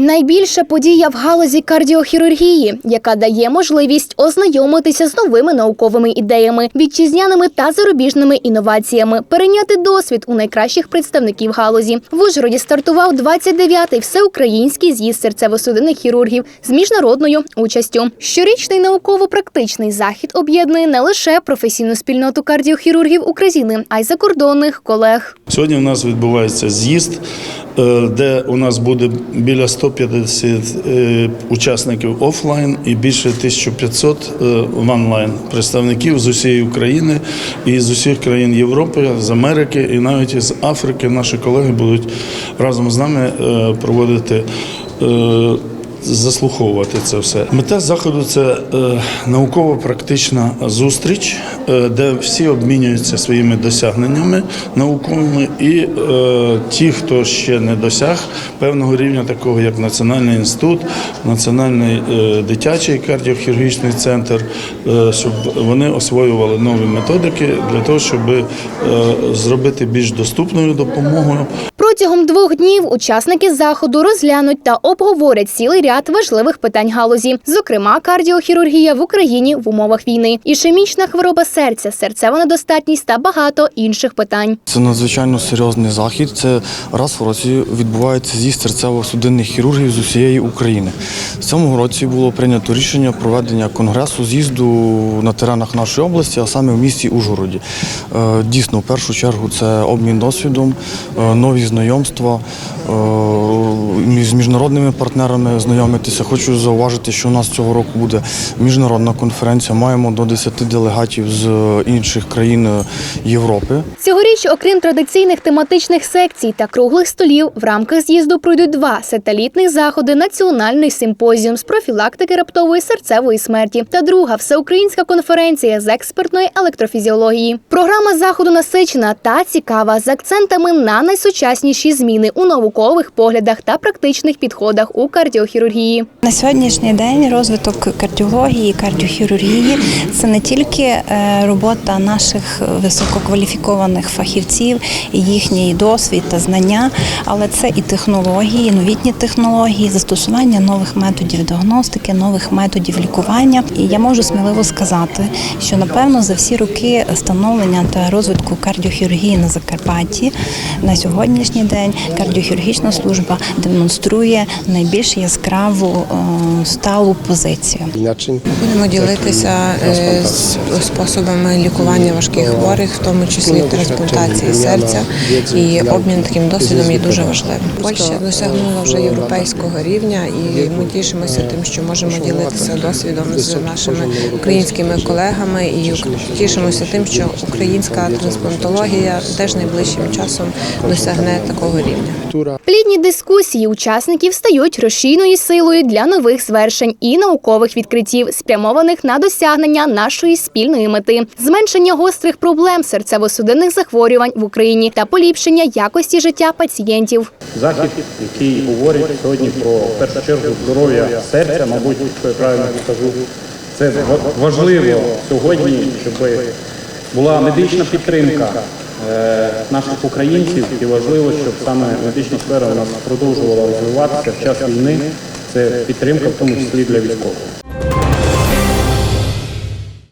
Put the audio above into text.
Найбільша подія в галузі кардіохірургії, яка дає можливість ознайомитися з новими науковими ідеями, вітчизняними та зарубіжними інноваціями, перейняти досвід у найкращих представників галузі. В Ужгороді стартував 29-й всеукраїнський з'їзд серцево-судинних хірургів з міжнародною участю. Щорічний науково-практичний захід об'єднує не лише професійну спільноту кардіохірургів України, а й закордонних колег. Сьогодні у нас відбувається з'їзд, де у нас буде біля 150 е, учасників офлайн і більше 1500 е, в онлайн представників з усієї України і з усіх країн Європи, з Америки і навіть з Африки. Наші колеги будуть разом з нами е, проводити. Заслуховувати це все. Мета заходу це е, науково-практична зустріч, е, де всі обмінюються своїми досягненнями науковими, і е, ті, хто ще не досяг певного рівня, такого як Національний інститут, Національний дитячий кардіохірургічний центр, щоб вони освоювали нові методики для того, щоб зробити більш доступною допомогою Протягом двох днів учасники заходу розглянуть та обговорять цілий ряд важливих питань галузі, зокрема кардіохірургія в Україні в умовах війни, ішемічна хвороба серця, серцева недостатність та багато інших питань. Це надзвичайно серйозний захід. Це раз в році відбувається з'їзд серцево-судинних хірургів з усієї України. В цьому році було прийнято рішення проведення конгресу з'їзду на теренах нашої області, а саме в місті Ужгороді. Е, Дійсно, в першу чергу це обмін досвідом, е, нові знайомства е, з міжнародними партнерами знайомитися. Хочу зауважити, що у нас цього року буде міжнародна конференція. Маємо до 10 делегатів з інших країн е, Європи. Цьогоріч, окрім традиційних тематичних секцій та круглих столів, в рамках з'їзду пройдуть два сателітних заходи: національний симпозіум з профілактики раптової серцевої смерті та друга всеукраїнська конференція з експертної електрофізіології. Програма заходу насичена та цікава з акцентами на найсучасніші зміни у наукових поглядах та практичних підходах у кардіохірургії. На сьогоднішній день розвиток кардіології, кардіохірургії це не тільки е, робота наших висококваліфікованих фахівців, і їхній досвід та знання, але це і технології, новітні технології, застосування нових методів діагностики, нових методів лікування. І я можу сміливо сказати, що напевно за всі роки становлення та розвитку кардіохірургії на Закарпатті на сьогоднішній день кардіохірургічна служба демонструє найбільш яскраву е, сталу позицію. Будемо ділитися е, способами лікування важких хворих, в тому числі трансплантації серця. І обмін таким досвідом є дуже важливим. Польща досягнула вже європейського рівня, і ми тішимося тим, що можемо ділитися досвідом з нашими українськими колегами. І тішимося тим, що українська трансплантологія теж найближчим часом досягне такого рівня. Плідні дискусії учасників стають рушійною силою для нових звершень і наукових відкриттів, спрямованих на досягнення нашої спільної мети, зменшення гострих проблем серцево-судинних захворювань в Україні та поліпшення якості життя пацієнтів. захід, який говорить сьогодні про в першу чергу здоров'я серця, мабуть, якщо я правильно скажу. Це ва- важливо сьогодні, щоб була медична підтримка наших українців, і важливо, щоб саме медична сфера у нас продовжувала розвиватися в час війни. Це підтримка, в тому числі для військових.